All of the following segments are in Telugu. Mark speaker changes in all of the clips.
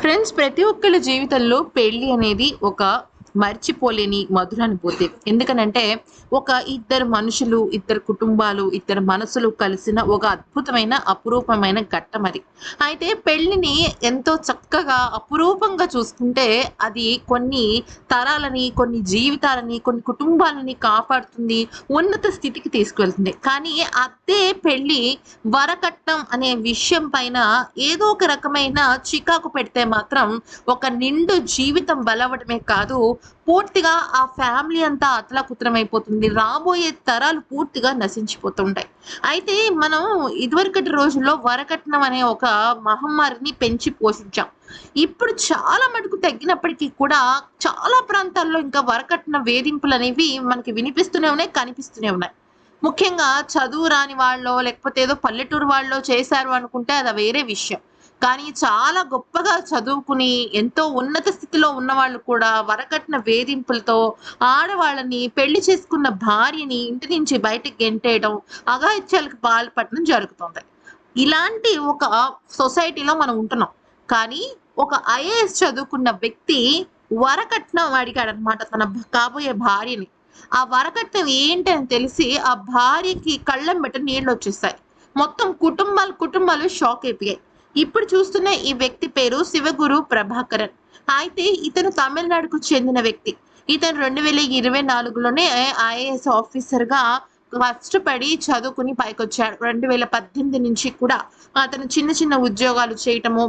Speaker 1: ఫ్రెండ్స్ ప్రతి ఒక్కరి జీవితంలో పెళ్ళి అనేది ఒక మర్చిపోలేని మధురానుభూతి ఎందుకనంటే ఒక ఇద్దరు మనుషులు ఇద్దరు కుటుంబాలు ఇద్దరు మనసులు కలిసిన ఒక అద్భుతమైన అపురూపమైన ఘట్టం అది. అయితే పెళ్ళిని ఎంతో చక్కగా అపురూపంగా చూసుకుంటే అది కొన్ని తరాలని కొన్ని జీవితాలని కొన్ని కుటుంబాలని కాపాడుతుంది ఉన్నత స్థితికి తీసుకువెళ్తుంది. కానీ అదే పెళ్ళి వరకట్నం అనే విషయం పైన ఏదో ఒక రకమైన చికాకు పెడితే మాత్రం ఒక నిండు జీవితం బలవడమే కాదు పూర్తిగా ఆ ఫ్యామిలీ అంతా అతలాకుతలం అయిపోతుంది రాబోయే తరాలు పూర్తిగా నశించిపోతుంటాయి. అయితే మనం ఇదివరకటి రోజుల్లో వరకట్నం అనే ఒక మహమ్మారిని పెంచి పోషించాం. ఇప్పుడు చాలా మటుకు తగ్గినప్పటికీ కూడా చాలా ప్రాంతాల్లో ఇంకా వరకట్న వేధింపులు అనేవి మనకి వినిపిస్తూనే ఉన్నాయి కనిపిస్తూనే ఉన్నాయి. ముఖ్యంగా చదువు రాని వాళ్ళో లేకపోతే ఏదో పల్లెటూరు వాళ్ళు చేశారు అనుకుంటే అది వేరే విషయం. కానీ చాలా గొప్పగా చదువుకుని ఎంతో ఉన్నత స్థితిలో ఉన్న వాళ్ళు కూడా వరకట్న వేధింపులతో ఆడవాళ్ళని పెళ్ళి చేసుకున్న భార్యని ఇంటి నుంచి బయటకు గెంటేయడం అఘాయిత్యాలకు పాల్పడడం జరుగుతుంది. ఇలాంటి ఒక సొసైటీలో మనం ఉంటున్నాం. కానీ ఒక ఐఏఎస్ చదువుకున్న వ్యక్తి వరకట్నం అడిగాడనమాట తన కాబోయే భార్యని. ఆ వరకట్నం ఏంటి అని తెలిసి ఆ భార్యకి కళ్ళం బెట్ట నీళ్ళు వచ్చేస్తాయి. మొత్తం కుటుంబాలు కుటుంబాలు షాక్ అయిపోయాయి. ఇప్పుడు చూస్తున్న ఈ వ్యక్తి పేరు శివగురు ప్రభాకరన్. అయితే ఇతను తమిళనాడుకు చెందిన వ్యక్తి. ఇతను రెండు వేల ఇరవై నాలుగులోనే ఐఏఎస్ ఆఫీసర్గా కష్టపడి చదువుకుని పైకొచ్చాడు. రెండు వేల పద్దెనిమిది నుంచి కూడా అతను చిన్న చిన్న ఉద్యోగాలు చేయటము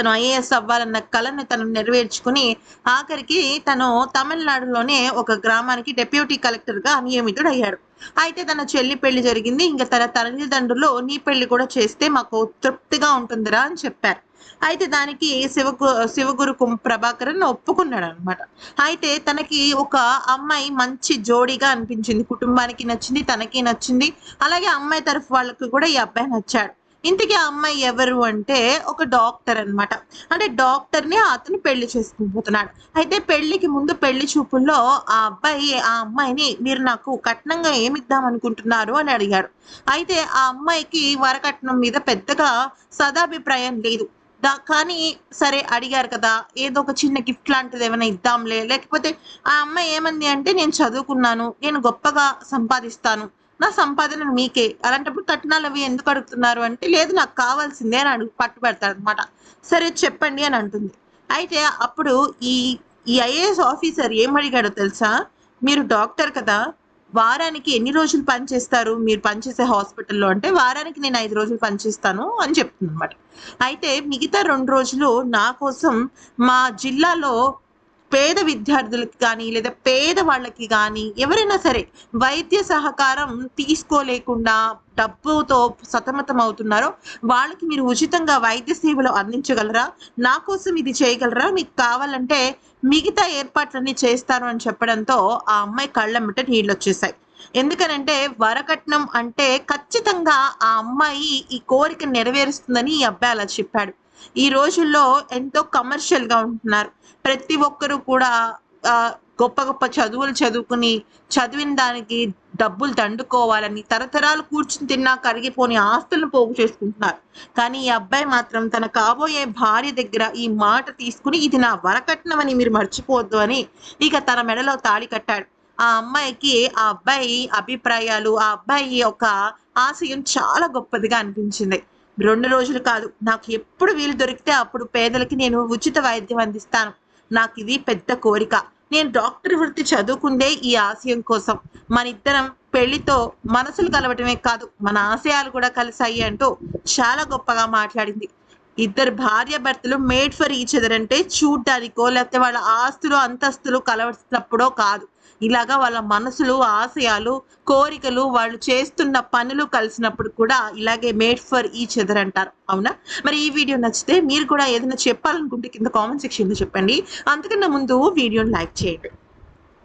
Speaker 1: తను ఐఏఎస్ అవ్వాలన్న కలను తను నెరవేర్చుకుని ఆఖరికి తను తమిళనాడులోనే ఒక గ్రామానికి డెప్యూటీ కలెక్టర్గా నియమితుడయ్యాడు. అయితే తన చెల్లి పెళ్ళి జరిగింది. ఇంకా తన తల్లిదండ్రులు నీ పెళ్ళి కూడా చేస్తే మాకు తృప్తిగా ఉంటుందిరా అని చెప్పారు. అయితే దానికి శివగు శివగురు కుం- ప్రభాకరన్ ఒప్పుకున్నాడు అనమాట అయితే తనకి ఒక అమ్మాయి మంచి జోడీగా అనిపించింది. కుటుంబానికి నచ్చింది తనకి నచ్చింది. అలాగే అమ్మాయి తరఫు వాళ్ళకి కూడా ఈ అబ్బాయి నచ్చాడు. ఇంతకీ ఆ అమ్మాయి ఎవరు అంటే ఒక డాక్టర్ అన్నమాట. అంటే డాక్టర్ని అతను పెళ్ళి చేసుకుపోతున్నాడు అయితే పెళ్ళికి ముందు పెళ్ళి చూపుల్లో ఆ అబ్బాయి ఆ అమ్మాయిని మీరు నాకు కట్నంగా ఏమిద్దాం అనుకుంటున్నారు అని అడిగాడు. అయితే ఆ అమ్మాయికి వరకట్నం మీద పెద్దగా సదాభిప్రాయం లేదు. దా కానీ సరే అడిగారు కదా ఏదో ఒక చిన్న గిఫ్ట్ లాంటిది ఏమైనా ఇద్దాంలే. లేకపోతే ఆ అమ్మాయి ఏమంది అంటే నేను చదువుకున్నాను నేను గొప్పగా సంపాదిస్తాను నా సంపాదన మీకే. అలాంటప్పుడు కట్నాలు అవి ఎందుకు అడుగుతున్నారు అంటే లేదు నాకు కావాల్సిందే అని అడుగు పట్టుబెడతాడు అనమాట సరే చెప్పండి అని అంటుంది. అయితే అప్పుడు ఈ ఈ ఐఏఎస్ ఆఫీసర్ ఏం అడిగాడో తెలుసా? మీరు డాక్టర్ కదా వారానికి ఎన్ని రోజులు పనిచేస్తారు మీరు పనిచేసే హాస్పిటల్లో అంటే వారానికి నేను ఐదు రోజులు పనిచేస్తాను అని చెప్తుంది అనమాట అయితే మిగతా రెండు రోజులు నా కోసం మా జిల్లాలో పేద విద్యార్థులకి కానీ లేదా పేద వాళ్ళకి కానీ ఎవరైనా సరే వైద్య సహకారం తీసుకోలేకుండా డబ్బుతో సతమతం అవుతున్నారో వాళ్ళకి మీరు ఉచితంగా వైద్య సేవలు అందించగలరా? నా కోసం ఇది చేయగలరా? మీకు కావాలంటే మిగతా ఏర్పాట్లన్నీ చేస్తాను అని చెప్పడంతో ఆ అమ్మాయి కళ్ళమ్మట నీళ్ళు వచ్చేసాయి ఎందుకనంటే వరకట్నం అంటే ఖచ్చితంగా ఆ అమ్మాయి ఈ కోరిక నెరవేరుస్తుందని ఈ అబ్బాయి అలా చెప్పాడు. ఈ రోజుల్లో ఎంతో కమర్షియల్గా ఉంటున్నారు. ప్రతి ఒక్కరూ కూడా గొప్ప గొప్ప చదువులు చదువుకుని చదివిన దానికి డబ్బులు దండుకోవాలని తరతరాలు కూర్చుని తిన్నా కరిగిపోని ఆస్తులను పోగు చేసుకుంటున్నారు. కానీ ఈ అబ్బాయి మాత్రం తన కాబోయే భార్య దగ్గర ఈ మాట తీసుకుని ఇది నా వరకట్నమని మీరు మర్చిపోవద్దు అని ఇక తన మెడలో తాళి కట్టాడు. ఆ అమ్మాయికి ఆ అబ్బాయి అభిప్రాయాలు ఆ అబ్బాయి యొక్క ఆశయం చాలా గొప్పదిగా అనిపించింది. రెండు రోజులు కాదు. నాకు ఎప్పుడు వీలు దొరికితే అప్పుడు పేదలకి నేను ఉచిత వైద్యం అందిస్తాను. నాకు ఇది పెద్ద కోరిక. నేను డాక్టర్ వృత్తి చదువుకుందే ఈ ఆశయం కోసం. మన ఇద్దరం పెళ్ళితో మనసులు కలవటమే కాదు మన ఆశయాలు కూడా కలిసాయి అంటూ చాలా గొప్పగా మాట్లాడింది. ఇద్దరు భార్య భర్తలు మేడ్ ఫర్ ఈచ్ అదర్ అంటే చూడ్డానికో లేకపోతే వాళ్ళ ఆస్తులు అంతస్తులు కలవచ్చినప్పుడో కాదు. ఇలాగా వాళ్ళ మనసులు ఆశయాలు కోరికలు వాళ్ళు చేస్తున్న పనులు కలిసినప్పుడు కూడా ఇలాగే మేడ్ ఫర్ ఈచ్ అదర్ అంటారు. అవునా? మరి ఈ వీడియో నచ్చితే మీరు కూడా ఏదైనా చెప్పాలనుకుంటే కింద కామెంట్ సెక్షన్లో చెప్పండి. అంతకన్నా ముందు వీడియోని లైక్ చేయండి.